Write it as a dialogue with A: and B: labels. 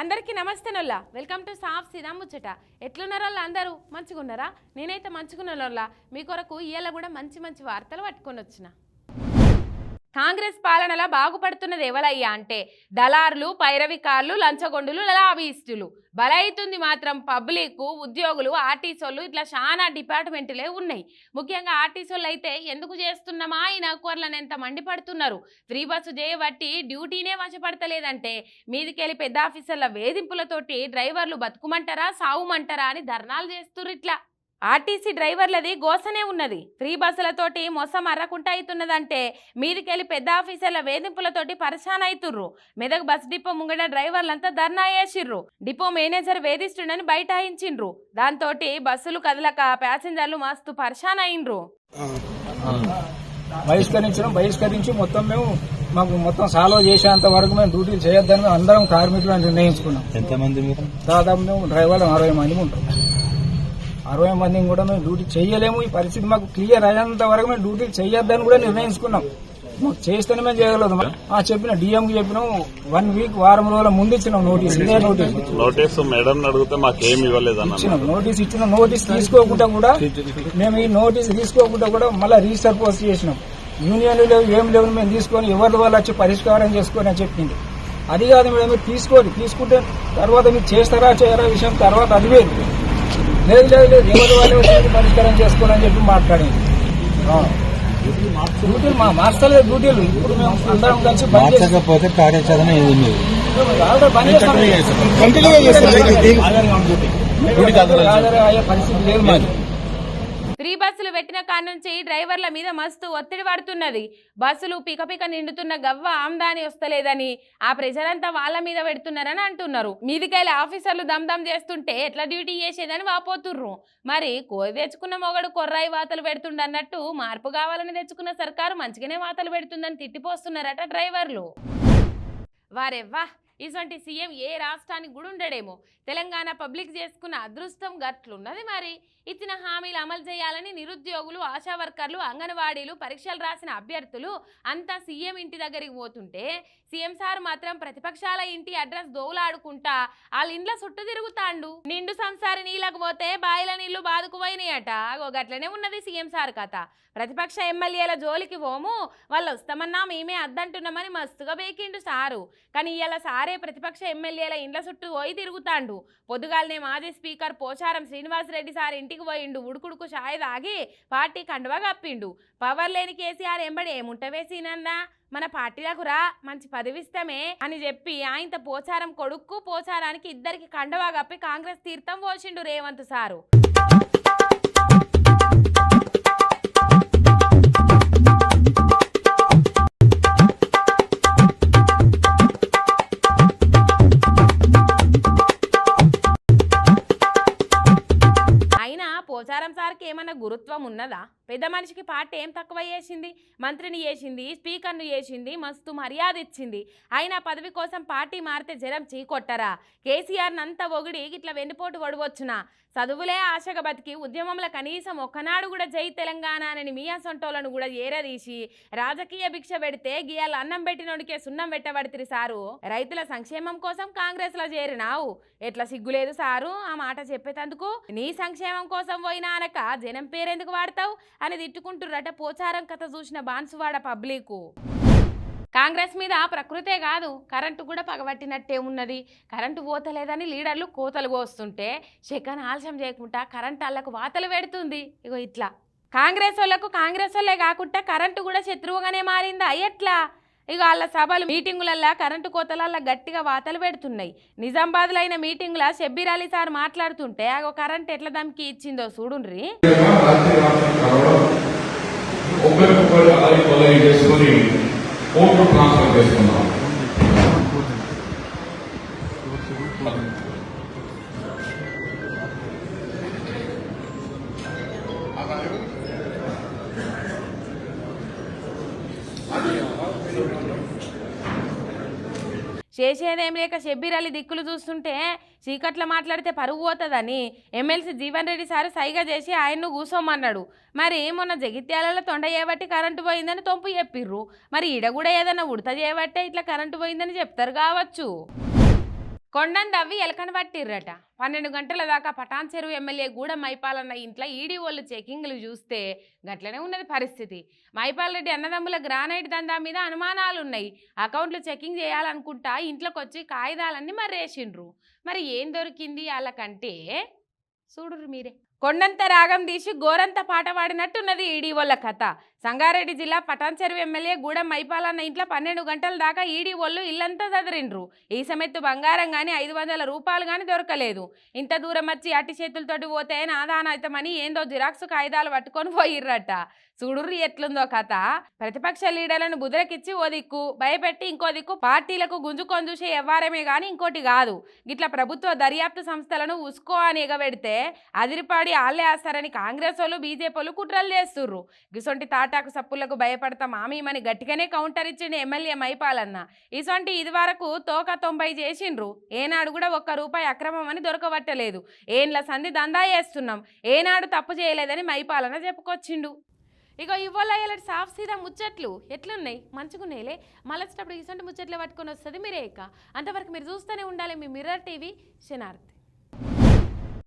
A: అందరికీ నమస్తే నొల్లా. Welcome to సాఫ్ సీదా ముచ్చట. ఎట్లున్నారో అందరూ? మంచిగా ఉన్నారా నేనైతే మంచిగున్న మీ కొరకు ఇవాళ కూడా మంచి మంచి వార్తలు పట్టుకొని వచ్చిన. కాంగ్రెస్ పాలనలా బాగుపడుతున్నది ఎవలయ్యా అంటే దళారులు పైరవికారులు లంచగొండులు లాబీయిస్టులు బలైతుంది మాత్రం పబ్లిక్ ఉద్యోగులు ఆర్టీసోళ్ళు ఇట్లా చాలా డిపార్ట్మెంట్లే ఉన్నాయి. ముఖ్యంగా ఆర్టీసోళ్ళు అయితే ఎందుకు చేస్తున్నామా? ఈ నౌకర్లను ఎంత మండిపడుతున్నారు ఫ్రీ బస్సు చేయబట్టి డ్యూటీనే వశపడతలేదంటే మీదికెళ్ళి పెద్ద ఆఫీసర్ల వేధింపులతోటి డ్రైవర్లు బతుకుమంటారా సావుమంటారా అని ధర్నాలు చేస్తుర్రు ఇట్లా. ఆర్టీసీ డ్రైవర్లది గోసనే ఉన్నది. ఫ్రీ బస్సులతోటి మొసం అర్రకుంటా అవుతున్నదంటే మీదికెళ్ళి పెద్ద ఆఫీసర్ల వేధింపులతోటి పరిశాన్ అవుతుర్రు మెదక్ బస్ డిపో ముంగడ డ్రైవర్లంతా ధర్నా చేసిర్రు. డిపో మేనేజర్ వేధిస్తుండని బైఠాయించిండ్రు. దాంతో బస్సులు కదలక ప్యాసింజర్లు మస్తు పరిశాన్ అయినరు.
B: బహిష్కరించడం బహిష్కరించి మొత్తం మేము మాకు మొత్తం సాల్వ్ చేసేంత వరకు మేము డ్యూటీలు చేయొద్దని అందరం కార్మికులు నిర్ణయించుకున్నాం.
C: ఎంతమంది మీరు?
B: దాదాపు మేము డ్రైవర్లు అరవై మంది ఉంటాం. అరవై మందిని కూడా మేము డ్యూటీ చేయలేము. ఈ పరిస్థితి మాకు క్లియర్ అయ్యేంత వరకు మేము డ్యూటీ చేయొద్దని కూడా నిర్ణయించుకున్నాం. మాకు చేస్తేనే మేము చేయగలదు ఆ చెప్పిన డిఎం చెప్పినాం. వన్ వీక్ వారం రోజుల ముందు ఇచ్చినాం నోటీస్ ఇదే నోటీస్
C: నోటీస్ మేడం అడిగితే మాకేం ఇవ్వలేదన్న
B: ఇచ్చినాం. నోటీస్ ఇచ్చిన నోటీస్ తీసుకోకుండా కూడా మేము ఈ నోటీస్ తీసుకోకుండా కూడా మళ్ళీ రిజిస్టర్ పోస్ట్ చేసినాం. యూనియన్ లేవు ఏం లేవు మేము తీసుకొని ఎవరి వాళ్ళు వచ్చి పరిష్కారం చేసుకొని అని చెప్పింది. అది కాదు మేడం మీరు తీసుకోండి. తీసుకుంటే తర్వాత మీరు చేస్తారా చేయరా విషయం తర్వాత అది లేదు లేదు లేదు. ఎవరి వాళ్ళు పరిష్కారం చేసుకోని అని చెప్పి మాట్లాడింది. డ్యూటీలు మా మార్చలేదు డ్యూటీలు. ఇప్పుడు మేము అందరం కలిసి
C: మార్చకపోతే కార్యాచరణ ఏది లేదు
B: చేస్తాం. అయ్యే పరిస్థితి లేదు మాది.
A: ఫ్రీ బస్సులు పెట్టిన కాడ నుంచి డ్రైవర్ల మీద మస్తు ఒత్తిడి పడుతున్నది. బస్సులు పికపిక నిండుతున్న గవ్వ ఆమ్దాని వస్తలేదని ఆ ప్రజలంతా వాళ్ళ మీద పెడుతున్నారని అంటున్నారు. మీదికెళ్ళి ఆఫీసర్లు దమ్ దమ్ చేస్తుంటే ఎట్లా డ్యూటీ చేసేదని వాపోతుర్రు. మరి కోరి తెచ్చుకున్న మొగడు కొర్రాయి వాతలు పెడుతుండన్నట్టు మార్పు కావాలని తెచ్చుకున్న సర్కారు మంచిగానే వాతలు పెడుతుందని తిట్టిపోస్తున్నారట డ్రైవర్లు. వారెవ్వా ఇటువంటి సీఎం ఏ రాష్ట్రానికి కూడా ఉండడేమో తెలంగాణ పబ్లిక్ చేసుకున్న అదృష్టం గట్లున్నది మరి. ఇచ్చిన హామీలు అమలు చేయాలని నిరుద్యోగులు ఆశా వర్కర్లు అంగన్వాడీలు పరీక్షలు రాసిన అభ్యర్థులు అంతా సీఎం ఇంటి దగ్గరికి పోతుంటే సీఎం సార్ మాత్రం ప్రతిపక్షాల ఇంటి అడ్రస్ దోవులాడుకుంటా వాళ్ళ ఇండ్ల చుట్టూ తిరుగుతాండు. నిండు సంసారి నీళ్ళకు పోతే బాయిల నీళ్ళు బాదుకుపోయినాయట అగో గట్లనే ఉన్నది సీఎం సార్ కథ. ప్రతిపక్ష ఎమ్మెల్యేల జోలికి పోము వాళ్ళు వస్తామన్నా మేమే అద్దంటున్నామని మస్తుగా బేకిండు సారు. కానీ ఇలా సారే ప్రతిపక్ష ఎమ్మెల్యేల ఇండ్ల చుట్టూ పోయి తిరుగుతాండు. పొద్దుగాలనే మాజీ స్పీకర్ పోచారం శ్రీనివాసరెడ్డి సార్ ఇంటికి పోయిండు ఉడుకుడుకు ఛాయ్ తాగి పార్టీ కండువా కప్పిండు. పవర్ లేని కేసీఆర్ ఎంబడి ఏముంటవేసినన్నా మన పార్టీలకు రా మంచి పదవిస్తామే అని చెప్పి ఆయనతో పోచారం కొడుక్కు పోచారానికి ఇద్దరికి కండువా కప్పి కాంగ్రెస్ తీర్థం పోసిండు రేవంత్ సారు. సార్కి ఏమన్నా గురుత్వం ఉన్నదా? పెద్ద మనిషికి పార్టీ ఏం తక్కువ చేసింది? మంత్రిని చేసింది స్పీకర్ను చేసింది మస్తు మర్యాద ఇచ్చింది. అయినా పదవి కోసం పార్టీ మారితే జనం చీకొట్టరా? కేసీఆర్ని అంతా ఒగిడి ఇట్లా వెన్నుపోటు వడవచ్చునా చదువులే ఆశగా బతికి ఉద్యమంలో కనీసం ఒక్కనాడు కూడా జై తెలంగాణ అని మీ అసొంటోలను కూడా ఏరదీసి రాజకీయ భిక్ష పెడితే గియాల అన్నం పెట్టినోడికే సున్నం పెట్టబడితిరి సారు. రైతుల సంక్షేమం కోసం కాంగ్రెస్లో చేరినావు. ఎట్లా సిగ్గులేదు సారు ఆ మాట చెప్పేటందుకు నీ సంక్షేమం కోసం పోయినా అనక జనం పేరెందుకు వాడతావు? అని తిట్టుకుంటుర్రట పోచారం కథ చూసిన బాన్సువాడ పబ్లికు. కాంగ్రెస్ మీద ప్రకృతే కాదు కరెంటు కూడా పగబట్టినట్టే ఉన్నది. కరెంటు పోతలేదని లీడర్లు కోతలు కోస్తుంటే శకన్ ఆలస్యం చేయకుండా కరెంటు వాళ్ళకు వాతలు పెడుతుంది. ఇగో ఇట్లా. కాంగ్రెస్ వాళ్ళకు కాంగ్రెస్ వాళ్ళే కాకుండా కరెంటు కూడా శత్రువుగానే మారిందా? ఎట్లా? ఇక వాళ్ళ సభలు మీటింగులల్లా కరెంటు కోతలల్లా గట్టిగా వాతలు పెడుతున్నాయి. నిజామాబాద్లో అయిన మీటింగుల షబ్బీర్ అలీ సార్ మాట్లాడుతుంటే ఆ కరెంట్ ఎట్లా దమ్కి ఇచ్చిందో చూడుండ్రి.
D: ఒకరికొకరు చేసుకుని ఓట్లు ట్రాన్స్ఫర్
A: చేసేదేం లేక షబ్బీర్ అలీ దిక్కులు చూస్తుంటే చీకట్లో మాట్లాడితే పరుగు పోతుందని ఎమ్మెల్సీ జీవన్ రెడ్డి సార్ సైగా చేసి ఆయన్ను కూసోమన్నాడు. మరి మొన్న జగిత్యాలలో తొండ చేయబట్టి కరెంటు పోయిందని తొంపు చెప్పిర్రు. మరి ఈడ కూడా ఏదైనా ఉడత చేయబట్టే ఇట్లా కరెంటు పోయిందని చెప్తారు కావచ్చు. కొండను దవ్వి ఎలకన పట్టిర్రట. పన్నెండు గంటల దాకా పటాన్ చెరువు ఎమ్మెల్యే గూడెం మైపాలన్న ఇంట్లో ఈడీ వాళ్ళు చెకింగ్లు చూస్తే గట్లనే ఉన్నది పరిస్థితి. మైపాల్ రెడ్డి అన్నదమ్ముల గ్రానైట్ దందా మీద అనుమానాలు ఉన్నాయి అకౌంట్లు చెకింగ్ చేయాలనుకుంటా ఇంట్లోకి వచ్చి కాగితాలన్నీ మర్రేసిండ్రు. మరి ఏం దొరికింది వాళ్ళకంటే చూడరు మీరే. కొండంత రాగం తీసి గోరంత పాట పాడినట్టున్నది ఈడీ వాళ్ళ కథ. సంగారెడ్డి జిల్లా పటాన్చెరువు ఎమ్మెల్యే గూడెం మైపాలన్న ఇంట్లో పన్నెండు గంటల దాకా ఈడీ వాళ్ళు ఇల్లంతా చదిరిండ్రు ఈ సమెత్తు బంగారం కానీ ఐదు వందల రూపాయలు కానీ దొరకలేదు. ఇంత దూరం వచ్చి అట్టి చేతులతోటి పోతే నాదానైతమని ఏందో జిరాక్స్ కాగితాలు పట్టుకొని పోయిర్రట. చూడుర్రి ఎట్లుందో కథ. ప్రతిపక్ష లీడర్లను బుదరకిచ్చి ఓ దిక్కు భయపెట్టి ఇంకో దిక్కు పార్టీలకు గుంజుకొని చూసే ఎవ్వారమే కానీ ఇంకోటి కాదు. గిట్ల ప్రభుత్వ దర్యాప్తు సంస్థలను ఉసుకో అని ఎగబెడితే అదిరిపాడి వాళ్ళే వేస్తారని కాంగ్రెస్ వాళ్ళు బీజేపీ వాళ్ళు కుట్రలు చేస్తుర్రు. గిసొంటి తాటాకు సప్పులకు భయపడతాం మామీమని గట్టిగానే కౌంటర్ ఇచ్చిండు ఎమ్మెల్యే మైపాలన్న. ఇసొంటి ఇది వరకు తోక తొంభై చేసిండ్రు. ఏనాడు కూడా ఒక్క రూపాయి అక్రమం అని దొరకబట్టలేదు. ఏండ్ల సంధి దందా చేస్తున్నాం. ఏనాడు తప్పు చేయలేదని మైపాలన చెప్పుకొచ్చిండు. ఇక ఇవాళ ఇలాంటి సాఫ్ సీదా ముచ్చట్లు ఎట్లున్నాయి? మంచిగున్నాయిలే? మళ్ళీ వచ్చేటప్పుడు ఇసొంటి ముచ్చట్లు పట్టుకొని వస్తుంది మీరే ఇక. అంతవరకు మీరు చూస్తూనే ఉండాలి మీ మిర్రర్ టీవీ శనార్థ్